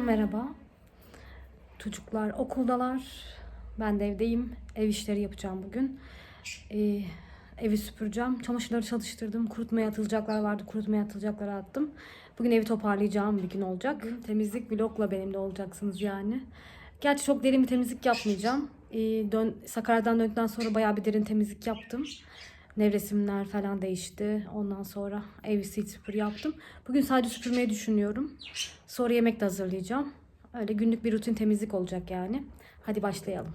Merhaba. Çocuklar okuldalar. Ben de evdeyim. Ev işleri yapacağım bugün. Ee, evi süpüreceğim. Çamaşırları çalıştırdım. Kurutmaya atılacaklar vardı. Kurutmaya atılacakları attım. Bugün evi toparlayacağım bir gün olacak. Temizlik vlogla benimle olacaksınız yani. Gerçi çok derin bir temizlik yapmayacağım. Ee, dön, Sakarya'dan döndükten sonra bayağı bir derin temizlik yaptım. Nevresimler falan değişti. Ondan sonra evi sil süpür yaptım. Bugün sadece süpürmeyi düşünüyorum. Sonra yemek de hazırlayacağım. Öyle günlük bir rutin temizlik olacak yani. Hadi başlayalım.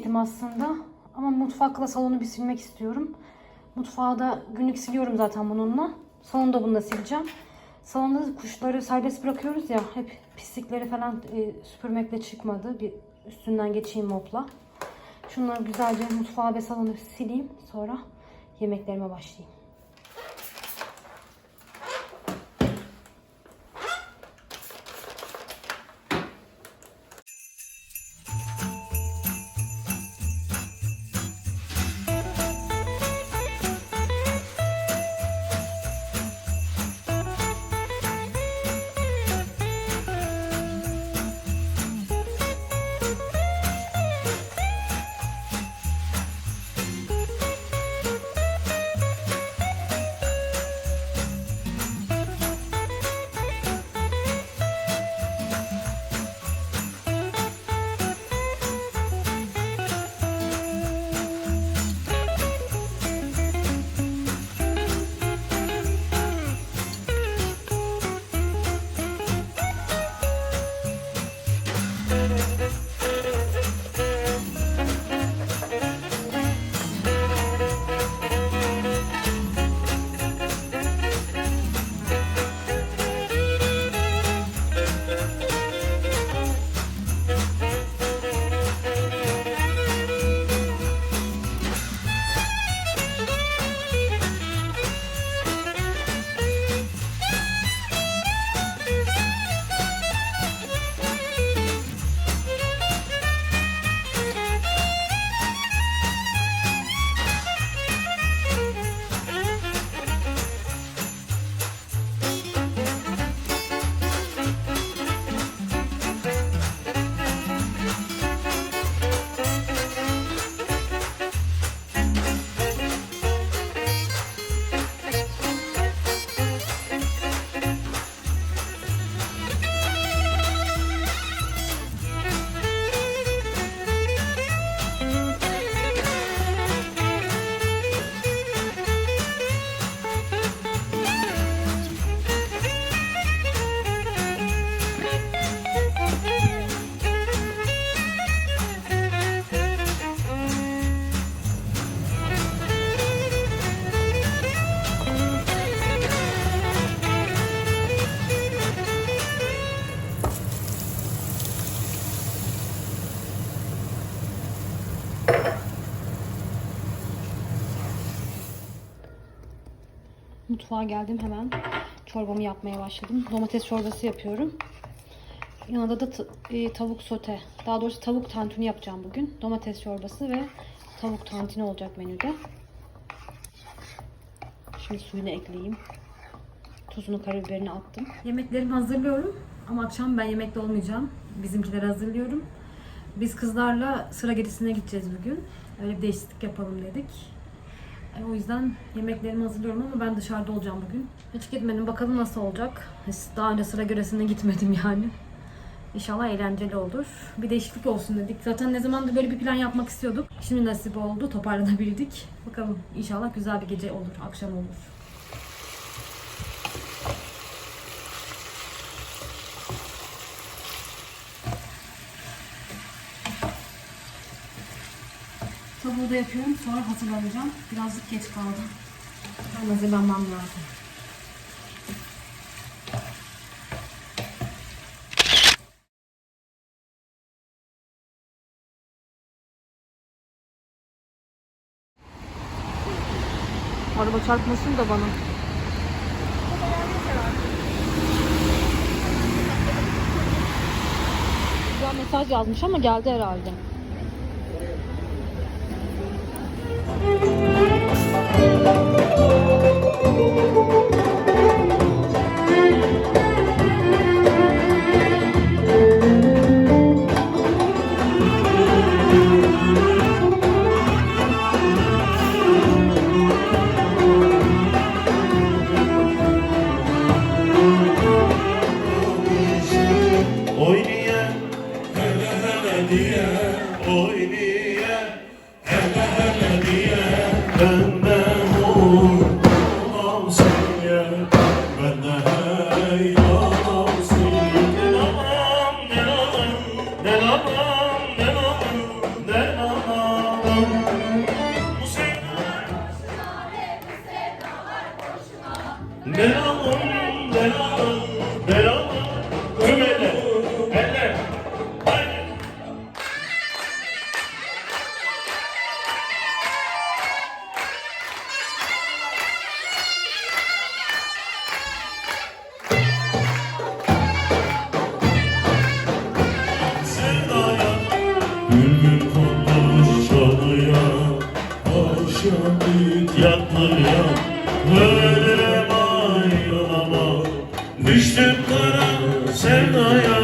Silmeyecektim aslında ama mutfakla salonu bir silmek istiyorum. Mutfağı da günlük siliyorum zaten bununla. Salonu da bununla sileceğim. Salonda kuşları serbest bırakıyoruz ya hep pislikleri falan e, süpürmekle çıkmadı. Bir üstünden geçeyim mopla. Şunları güzelce mutfağı ve salonu sileyim. Sonra yemeklerime başlayayım. Mutfağa geldim hemen. Çorbamı yapmaya başladım. Domates çorbası yapıyorum. Yanında da e, tavuk sote. Daha doğrusu tavuk tantuni yapacağım bugün. Domates çorbası ve tavuk tantuni olacak menüde. Şimdi suyunu ekleyeyim. Tuzunu, karabiberini attım. Yemeklerimi hazırlıyorum. Ama akşam ben yemekte olmayacağım. Bizimkileri hazırlıyorum. Biz kızlarla sıra gerisine gideceğiz bugün. Öyle bir değişiklik yapalım dedik. E, o yüzden yemeklerimi hazırlıyorum ama ben dışarıda olacağım bugün. Hiç gitmedim. Bakalım nasıl olacak. Daha önce sıra göresine gitmedim yani. İnşallah eğlenceli olur. Bir değişiklik olsun dedik. Zaten ne zamandır böyle bir plan yapmak istiyorduk. Şimdi nasip oldu. Toparlanabildik. Bakalım inşallah güzel bir gece olur. Akşam olur. Tavuğu da yapıyorum. Sonra hazırlanacağım. Birazcık geç kaldım. Ben hazırlanmam lazım. Araba çarpmasın da bana. Güzel mesaj yazmış ama geldi herhalde. Música ne anam sevdaya.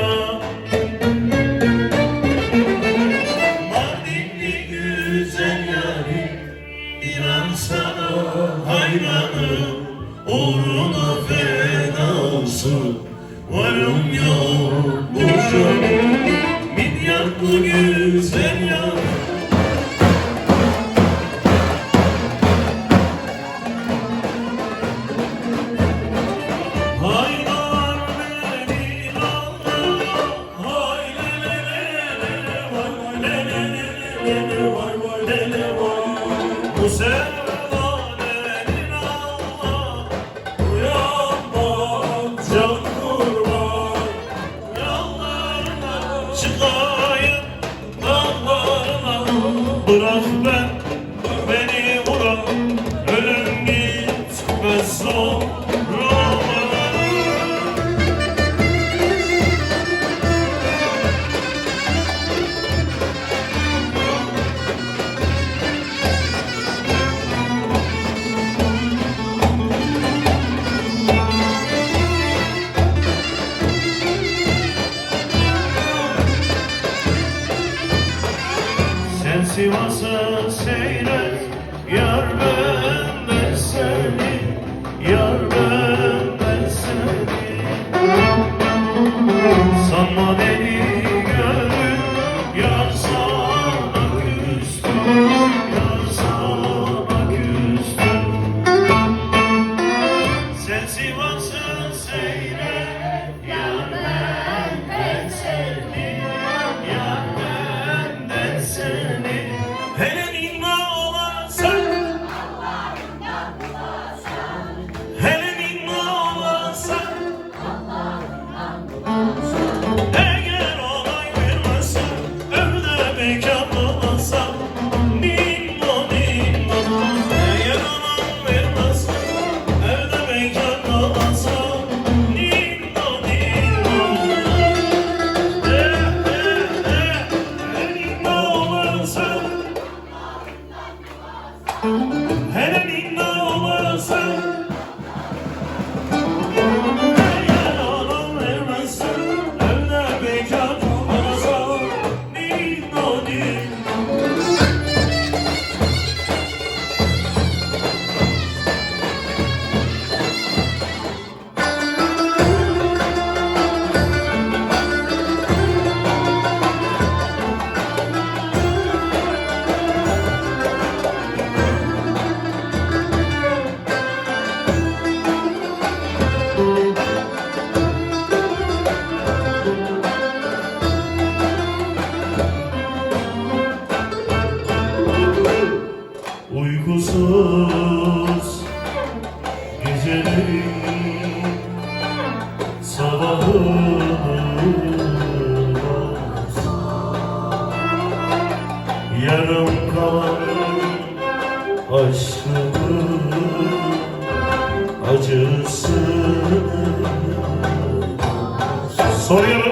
yarım kalan aşkımın acısı. Soruyorum.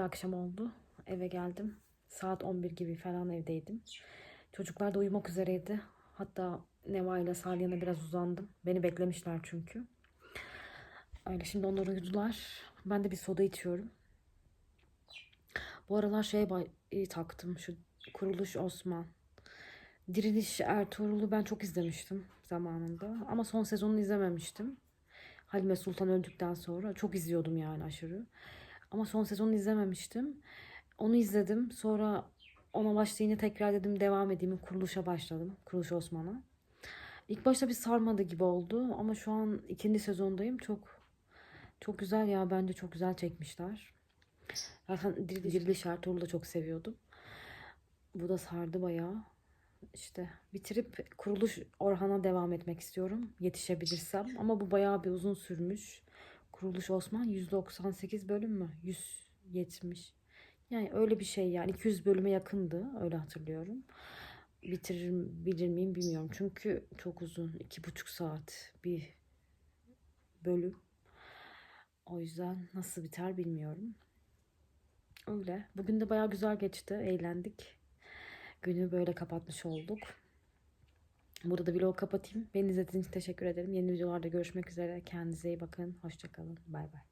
Bir akşam oldu. Eve geldim. Saat 11 gibi falan evdeydim. Çocuklar da uyumak üzereydi. Hatta Neva ile Salih'e biraz uzandım. Beni beklemişler çünkü. Öyle şimdi onlar uyudular. Ben de bir soda içiyorum. Bu aralar şey bay- iyi taktım. Şu Kuruluş Osman. Diriliş Ertuğrul'u ben çok izlemiştim zamanında. Ama son sezonunu izlememiştim. Halime Sultan öldükten sonra. Çok izliyordum yani aşırı. Ama son sezonunu izlememiştim. Onu izledim. Sonra ona başlayınca tekrar dedim devam edeyim. Kuruluşa başladım. Kuruluş Osman'a. İlk başta bir sarmadı gibi oldu ama şu an ikinci sezondayım. Çok çok güzel ya bence çok güzel çekmişler. Zaten Diriliş, Diriliş Ertuğrul'u da çok seviyordum. Bu da sardı bayağı. İşte bitirip Kuruluş Orhan'a devam etmek istiyorum. Yetişebilirsem. Ama bu bayağı bir uzun sürmüş. Kuruluş Osman 198 bölüm mü? 170. Yani öyle bir şey yani 200 bölüme yakındı öyle hatırlıyorum. Bitirir bilir miyim bilmiyorum. Çünkü çok uzun. iki buçuk saat bir bölüm. O yüzden nasıl biter bilmiyorum. Öyle. Bugün de bayağı güzel geçti. Eğlendik. Günü böyle kapatmış olduk. Burada da vlog kapatayım. Beni izlediğiniz için teşekkür ederim. Yeni videolarda görüşmek üzere. Kendinize iyi bakın. Hoşçakalın. Bay bay.